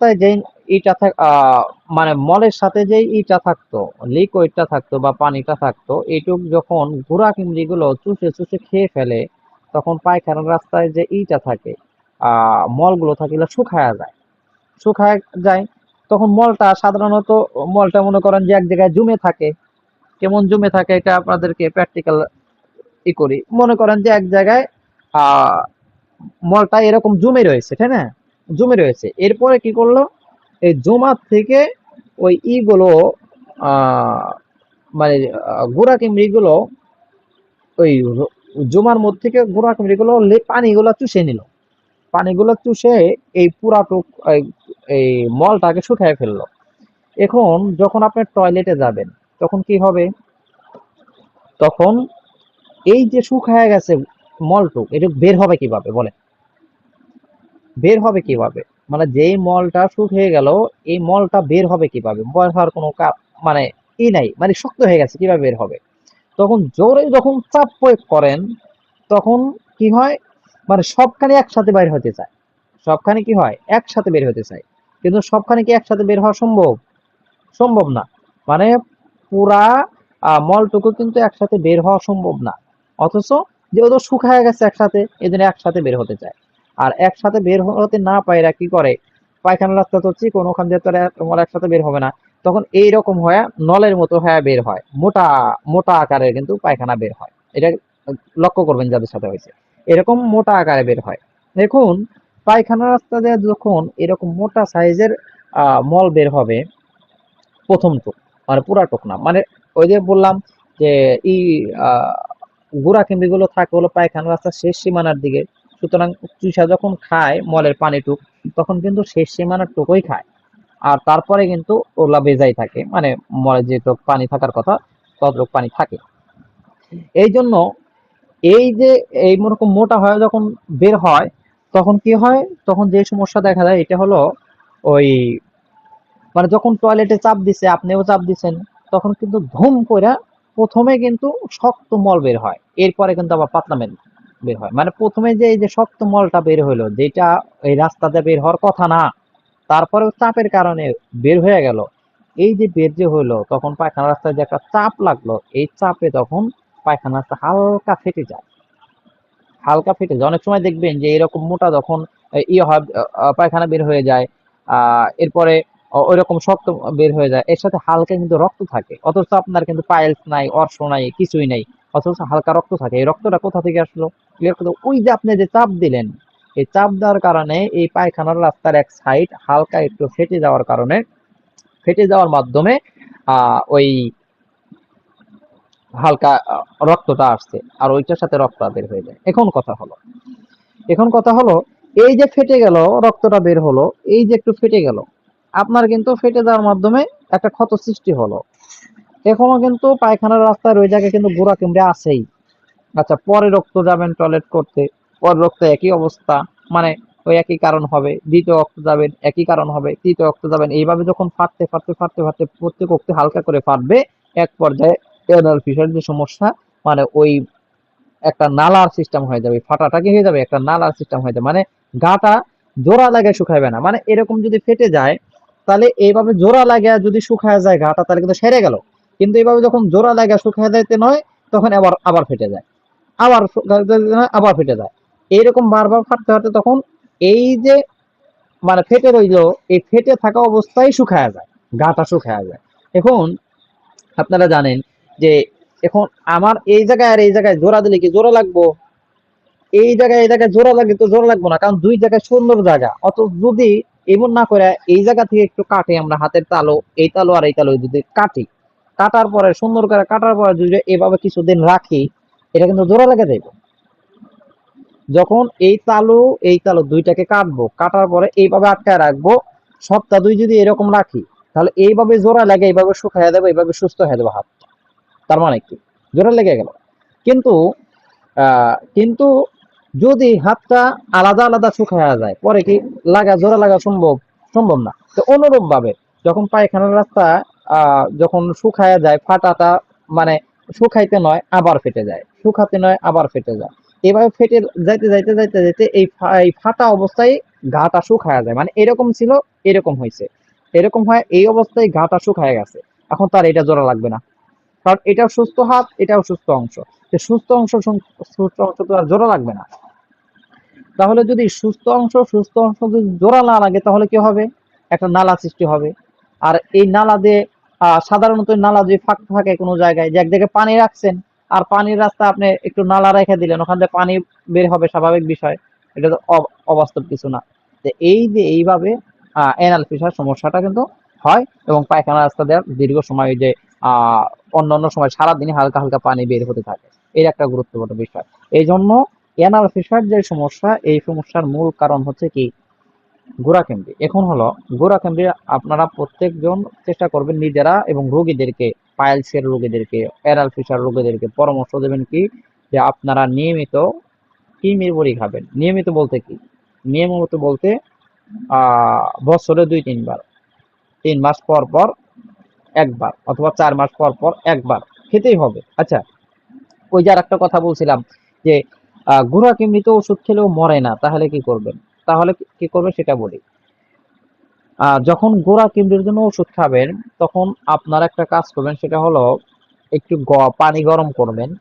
রাস্তায় যে ইটা থাক মানে মলের সাথে যে ইটা থাকতো লিকুইডটা থাকতো বা পানিটা থাকতো, এইটুক যখন কিমড়ি গুলো চুষে চুষে খেয়ে ফেলে, তখন পায়খানার রাস্তায় যে ইটা থাকে মলগুলো থাকে, এগুলো শুকায়া যায়। শুকায় যায়, তখন মলটা সাধারণত, মলটা মনে করেন যে এক জায়গায় জমে থাকে। কেমন জমে থাকে এটা আপনাদেরকে প্র্যাকটিক্যাল ই করি। মনে করেন যে এক জায়গায় মলটা এরকম জমে রয়েছে, তাই না? জমে রয়েছে। এরপরে কি করল? এই জমার থেকে ওই ইগুলো মানে গোড়া গুড়া কিমড়ি গুলো ওই জমার মধ্যে থেকে গোড়া কিমড়ি গুলো পানিগুলো চুষে নিল। পানিগুলো চুষে এই এই- এই মলটাকে শুকিয়ে ফেলল। এখন যখন আপনি টয়লেটে যাবেন, তখন কি হবে? তখন এই যে শুকায় গেছে মলটুক, এটা বের হবে কীভাবে? বলেন। বের হবে কীভাবে? মানে যেই মলটা শুট হয়ে গেল, এই মলটা বের হবে কীভাবে? বের হওয়ার কোনো মানে ই নাই মানে শক্ত হয়ে গেছে, কীভাবে বের হবে? তখন জোরে যখন চাপ প্রয়োগ করেন, তখন কি হয়? মানে সবখানে একসাথে বের হতে চায়। সবখানে কি হয়? একসাথে বের হতে চায়। কিন্তু সবখানে কি একসাথে বের হওয়া সম্ভব? সম্ভব না। মানে পুরা মলটুকু কিন্তু একসাথে বের হওয়া সম্ভব না। অথচ যেহেতু শুকায় গেছে একসাথে জন্য একসাথে বের হতে চায়। আর একসাথে বের হতে না পায়রা কি করে? পায়খানা রাস্তা তো চিকন, ওখান দিয়ে তো তোমার একসাথে বের হবে না। তখন এই রকম হয়ে নলের মতো হয়ে বের হয়। মোটা মোটা আকারের কিন্তু পায়খানা বের হয়। এটা লক্ষ্য করবেন যাদের সাথে হয়েছে। এরকম মোটা আকারে বের হয়। দেখুন, পায়খানা রাস্তা দিয়ে যখন এরকম মোটা সাইজের মল বের হবে, প্রথম টুক মানে পুরা টুক না। মানে ওই যে বললাম যে ই গুড়া কিমড়ি থাকে হলো পায়খানা রাস্তার শেষ সীমানার দিকে। সুতরাং চুষা যখন খায়, মলের পানিটুক তখন কিন্তু শেষ সীমানার টুকুই খায়। আর তারপরে কিন্তু ওলা বেজাই থাকে মানে মলে যেটুক পানি থাকার কথা ততটুক পানি থাকে। এই জন্য এই যে এই রকম মোটা হয়ে যখন বের হয়, তখন কি হয়? তখন যে সমস্যা দেখা যায় এটা হলো ওই মানে যখন টয়লেটে চাপ দিছে, আপনিও চাপ দিছেন, তখন কিন্তু ধুম করে প্রথমে কিন্তু শক্ত মল বের হয়। এরপরে কিন্তু আবার পাতলা মেল বের হয়। মানে প্রথমে যে এই যে শক্ত মলটা বের হলো যেটা এই রাস্তাতে বের হওয়ার কথা না, তারপরেও চাপের কারণে বের হয়ে গেল। এই যে বের যে হলো তখন পায়খানা রাস্তায় যে একটা চাপ লাগল, এই চাপে তখন পায়খানা রাস্তা হালকা ফেটে যায়। হালকা ফেটে যায়। অনেক সময় দেখবেন যে এরকম মোটা যখন ইয়ে হয় পায়খানা বের হয়ে যায় আহ এরপরে ওইরকম শক্ত বের হয়ে যায়, এর সাথে হালকা কিন্তু রক্ত থাকে। অথচ আপনার কিন্তু পায়েলস নাই, অর্শ নাই, কিছুই নাই। অথচ হালকা রক্ত থাকে। এই রক্তটা কোথা থেকে আসলো? ওই যে আপনি যে চাপ দিলেন, এই চাপ দেওয়ার কারণে এই পায়খানার রাস্তার এক সাইড হালকা একটু ফেটে যাওয়ার কারণে, ফেটে যাওয়ার মাধ্যমে ওই হালকা রক্তটা আসছে। আর ওইটার সাথে রক্ত বের হয়ে যায়। এখন কথা হলো, এখন কথা হলো, এই যে ফেটে গেল, রক্তটা বের হলো, এই যে একটু ফেটে গেল, আপনার কিন্তু ফেটে যাওয়ার মাধ্যমে একটা ক্ষত সৃষ্টি হলো। এখনও কিন্তু পায়খানার রাস্তায় ওই জায়গায় কিন্তু গোড়া কিমড়ে আছেই আচ্ছা পরে রক্ত যাবেন টয়লেট করতে, পরে রক্ত একই অবস্থা মানে ওই একই কারণ হবে, দ্বিতীয় রক্ত যাবেন, একই কারণ হবে, তৃতীয় রক্ত যাবেন, এইভাবে যখন ফাটতে ফাটতে ফাটতে ফাটতে প্রত্যেক রক্তে হালকা করে ফাটবে, এক পর্যায়ে এনাল ফিশার যে সমস্যা মানে ওই একটা নালার সিস্টেম হয়ে যাবে, ফাটাটা কি হয়ে যাবে? একটা নালার সিস্টেম হয়ে যাবে মানে গাটা জোড়া লাগে শুকাইবে না। মানে এরকম যদি ফেটে যায়, তাহলে এইভাবে জোড়া লাগে যদি শুকায় যায় গাটা, তাহলে কিন্তু সেরে গেল। কিন্তু এইভাবে যখন জোড়া লাগে শুকায় যাইতে নয়, তখন আবার আবার ফেটে যায়। আবার আবার ফেটে যায়। এইরকম বারবার ফাটতে ফাটতে তখন এই যে মানে ফেটে রইল, এই ফেটে থাকা অবস্থায় শুকায় যায়, গাটা শুকায় যায়। এখন আপনারা জানেন যে, এখন আমার এই জায়গায় আর এই জায়গায় জোড়া দিলে কি জোড়া লাগবো? এই জায়গায় এই জায়গায় জোড়া লাগে তো জোড়া লাগবো না, কারণ দুই জায়গায় সুন্দর জায়গা। অত যদি এমন না করে, এই জায়গা থেকে একটু কাটে আমরা হাতের তালো, এই তালো আর এই তালো যদি কাটি। কাটার পরে, সুন্দর করে কাটার পরে যদি এভাবে কিছুদিন রাখি, এটা কিন্তু জোড়া লেগে যাইব। যখন এই তালু এই তালু দুইটাকে কাটবো, কাটার পরে এইভাবে আটকায় রাখব, সপ্তাহ দুই যদি এরকম রাখি, তাহলে এইভাবে জোড়া লাগে, এইভাবে শুকাইয়া দেবো এইভাবে সুস্থ হয়ে যাব হাত তার মানে কি? জোড়া লেগে গেল। কিন্তু কিন্তু যদি হাতটা আলাদা আলাদা শুকায়া যায়, পরে কি লাগা, জোড়া লাগা সম্ভব সম্ভব না। তো অনুরূপ ভাবে যখন পায়খানার রাস্তা যখন শুকায়া যায়, ফাটাটা মানে শুকাইতে নয়, আবার ফেটে যায়। শুকাতে নয়, আবার ফেটে যায়। এভাবে ফেটে যাইতে যাইতে যাইতে যাইতে এই ফাটা অবস্থায় ঘাটা শুকায়া যায়। মানে এরকম ছিল, এরকম হয়েছে। এরকম হয়, এই অবস্থায় ঘাটা শুকায় গেছে। এখন তার এটা জোড়া লাগবে না। কারণ এটাও সুস্থ হাত, এটাও সুস্থ অংশ। সুস্থ অংশ সুস্থ অংশ তো আর জোড়া লাগবে না। তাহলে যদি সুস্থ অংশ সুস্থ অংশ যদি জোড়া না লাগে, তাহলে কি হবে? একটা নালা সৃষ্টি হবে। আর এই নালা দিয়ে সাধারণত নালা যদি ফাঁক থাকে কোনো জায়গায়, যে এক জায়গায় পানি রাখছেন, আর পানির রাস্তা আপনি একটু নালা রেখে দিলেন, ওখান থেকে পানি বের হবে স্বাভাবিক বিষয়। এটা তো অবাস্তব কিছু না। তো এই যে এইভাবে এনাল ফিসার সমস্যাটা কিন্তু হয় এবং পায়খানা রাস্তা দেওয়ার দীর্ঘ সময় যে, আহ অন্য সময় সারাদিন হালকা হালকা পানি বের হতে থাকে। এর একটা গুরুত্বপূর্ণ বিষয়। এই জন্য এনাল ফিসার যে সমস্যা, এই সমস্যার মূল কারণ হচ্ছে কি গোড়াকেন্দ্রি এখন হলো গোড়াকেন্দ্রি আপনারা প্রত্যেকজন চেষ্টা করবেন নিজেরা এবং রোগীদেরকে, পাইলসের রোগীদেরকে এরাল ফিসার রোগীদেরকে পরামর্শ দেবেন কি যে আপনারা নিয়মিত কিমির বড়ি খাবেন। নিয়মিত বলতে কি? নিয়মিত বলতে বছরে দুই, তিনবার। তিন মাস পর পর একবার অথবা চার মাস পর পর একবার খেতেই হবে। আচ্ছা ওই যে আর একটা কথা বলছিলাম যে গুড়া কিমনিতে ওষুধ খেলেও মরে না, তাহলে কি করবেন? তাহলে কি- কি করবেন সেটা বলি। যখন গোড়া কিমড়ির জন্য ওষুধ খাবেন, তখন আপনারা একটা কাজ করবেন, সেটা হলো একটু পানি গরম করবেন।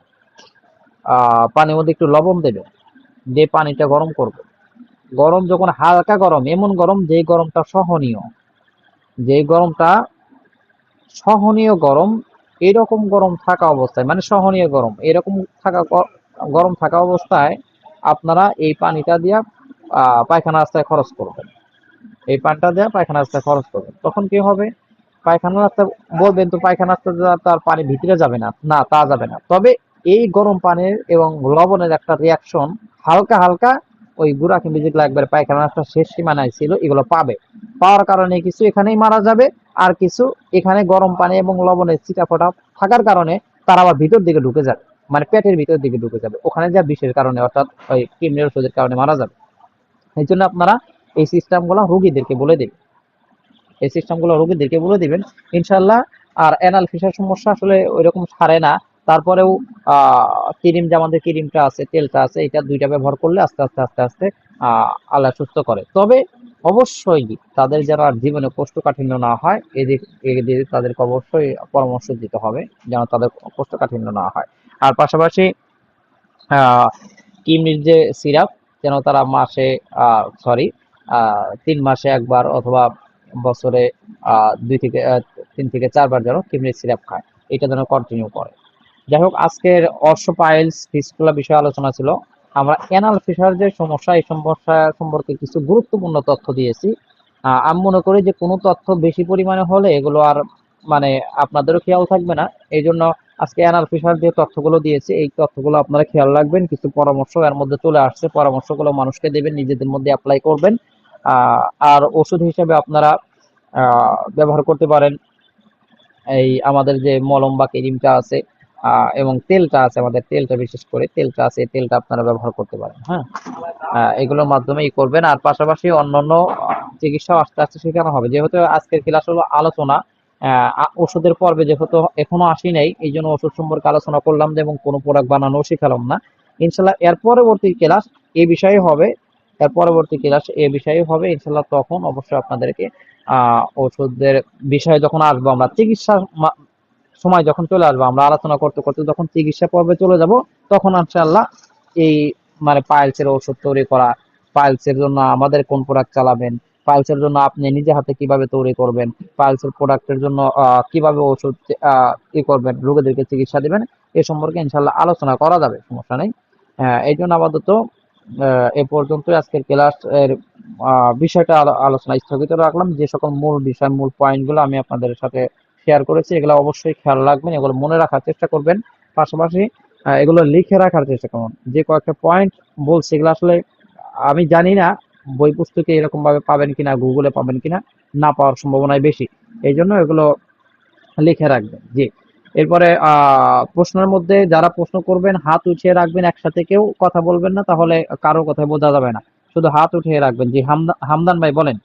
পানির মধ্যে একটু লবণ দেবেন, দিয়ে পানিটা গরম করবেন। গরম যখন হালকা গরম, এমন গরম যেই গরমটা সহনীয়। যেই গরমটা সহনীয় গরম, এরকম গরম থাকা অবস্থায় মানে সহনীয় গরম, এরকম থাকা গরম থাকা অবস্থায় আপনারা এই পানিটা দিয়া পায়খানা রাস্তায় খরচ করবেন। এই পানটা দেওয়া পায়খানা রাস্তায় খরচ করবেন। তখন কি হবে? পায়খানা রাস্তা বলবেন তো, পায়খানা রাস্তা তার পানি ভিতরে যাবে না। না, তা যাবে না। তবে এই গরম পানির এবং লবণের একটা রিয়াকশন হালকা হালকা ওই গুড়া কিংবা যেগুলো একবার পায়খানা রাস্তা শেষ সীমানায় ছিল, এগুলো পাবে। পাওয়ার কারণে কিছু এখানেই মারা যাবে, আর কিছু এখানে গরম পানি এবং লবণের ছিটাফোটা থাকার কারণে তারা আবার ভিতর দিকে ঢুকে যাবে। মানে পেটের ভিতর দিকে ঢুকে যাবে। ওখানে যা বিষের কারণে, অর্থাৎ ওই কিডনির ওষুধের কারণে মারা যাবে। এই জন্য আপনারা এই সিস্টেমগুলো রোগীদেরকে বলে দেবেন। এই সিস্টেমগুলো রোগীদেরকে বলে দিবেন ইনশাল্লাহ আর অ্যানাল ফিসার সমস্যা আসলে ওইরকম সারে না। তারপরেও ক্রিম, যে আমাদের ক্রিমটা আছে, তেলটা আছে, এটা দুইটা ব্যবহার করলে আস্তে আস্তে আস্তে আস্তে আল্লাহ সুস্থ করে। তবে অবশ্যই তাদের যেন আর জীবনে কোষ্ঠকাঠিন্য না হয় এদিক এদিকে তাদেরকে অবশ্যই পরামর্শ দিতে হবে যেন তাদের কোষ্ঠকাঠিন্য না হয়। আর পাশাপাশি, আহ, কিডনির যে সিরাপ যেন তারা মাসে সরি তিন মাসে একবার অথবা বছরে দুই থেকে তিন থেকে চারবার যেন কিডনির সিরাপ খায়। এটা যেন কন্টিনিউ করে। যাই হোক, আজকের অর্শ পাইলস ফিসকুলা বিষয়ে আলোচনা ছিল। আমরা অ্যানাল ফিসার যে সমস্যা, এই সমস্যা সম্পর্কে কিছু গুরুত্বপূর্ণ তথ্য দিয়েছি। আমি মনে করি যে কোনো তথ্য বেশি পরিমাণে হলে এগুলো আর মানে আপনাদেরও খেয়াল থাকবে না। এই জন্য আজকে অ্যানাল ফিসার যে তথ্যগুলো দিয়েছি, এই তথ্যগুলো আপনারা খেয়াল রাখবেন। কিছু পরামর্শ এর মধ্যে চলে আসছে। পরামর্শগুলো মানুষকে দেবেন, নিজেদের মধ্যে অ্যাপ্লাই করবেন। আর ওষুধ হিসেবে আপনারা ব্যবহার করতে পারেন। এই আমাদের যে মলম বা ক্রিমটা আছে এবং তেলটা আছে, আমাদের তেলটা বিশেষ করে তেলটা আছে তেলটা আপনারা ব্যবহার করতে পারেন হ্যাঁ? এগুলোর মাধ্যমে ই করবেন। আর পাশাপাশি অন্যান্য চিকিৎসাও আস্তে আস্তে শেখানো হবে। যেহেতু আজকের ক্লাস হলো আলোচনা ওষুধের পর্বে যেহেতু এখনও আসি নাই, এই জন্য ওষুধ সম্পর্কে আলোচনা করলাম না এবং কোনো প্রোডাক্ট বানানো শিখালাম না। ইনশাল্লাহ এর পরবর্তী ক্লাস এই বিষয়ে হবে, এর পরবর্তী ক্লাস এ বিষয়ে হবে ইনশাল্লাহ তখন অবশ্যই আপনাদেরকে, আহ, ওষুধের বিষয়ে যখন আসব আমরা চিকিৎসার সময় যখন চলে আসব, আমরা আলোচনা করতে করতে যখন চিকিৎসা পর্বে চলে যাব, তখন ইনশাআল্লাহ এই মানে পাইলসের ওষুধ তৈরি করা, পাইলসের জন্য আমাদের কোন প্রোডাক্ট চালাবেন পাইলসের জন্য আপনি নিজে হাতে কীভাবে তৈরি করবেন পাইলসের প্রোডাক্টের জন্য কীভাবে ওষুধ ই করবেন রোগীদেরকে চিকিৎসা দিবেন এ সম্পর্কে ইনশাল্লাহ আলোচনা করা যাবে সমস্যা নেই। আহ, এই জন্য আপাতত এ পর্যন্ত আজকের ক্লাস এর বিষয়টা আলো- আলোচনা স্থগিত রাখলাম। যে সকল মূল বিষয় মূল পয়েন্টগুলো আমি আপনাদের সাথে শেয়ার করেছি এগুলো অবশ্যই খেয়াল রাখবেন এগুলো মনে রাখার চেষ্টা করবেন। পাশাপাশি এগুলো লিখে রাখার চেষ্টা করুন। যে কয়েকটা পয়েন্ট বলছি এগুলো আসলে আমি জানি না বই পুস্তকে এরকম ভাবে পাবেন কিনা, গুগলে পাবেন কিনা, না পাওয়ার সম্ভাবনায় বেশি। এই জন্য এগুলো লিখে রাখবেন। জি। এরপরে প্রশ্নের মধ্যে যারা প্রশ্ন করবেন, হাত উঠিয়ে রাখবেন একসাথে কেউ কথা বলবেন না, তাহলে কারও কথা বোঝা যাবে না। শুধু হাত উঠিয়ে রাখবেন। জি, হামদা- হামদান ভাই বলেন।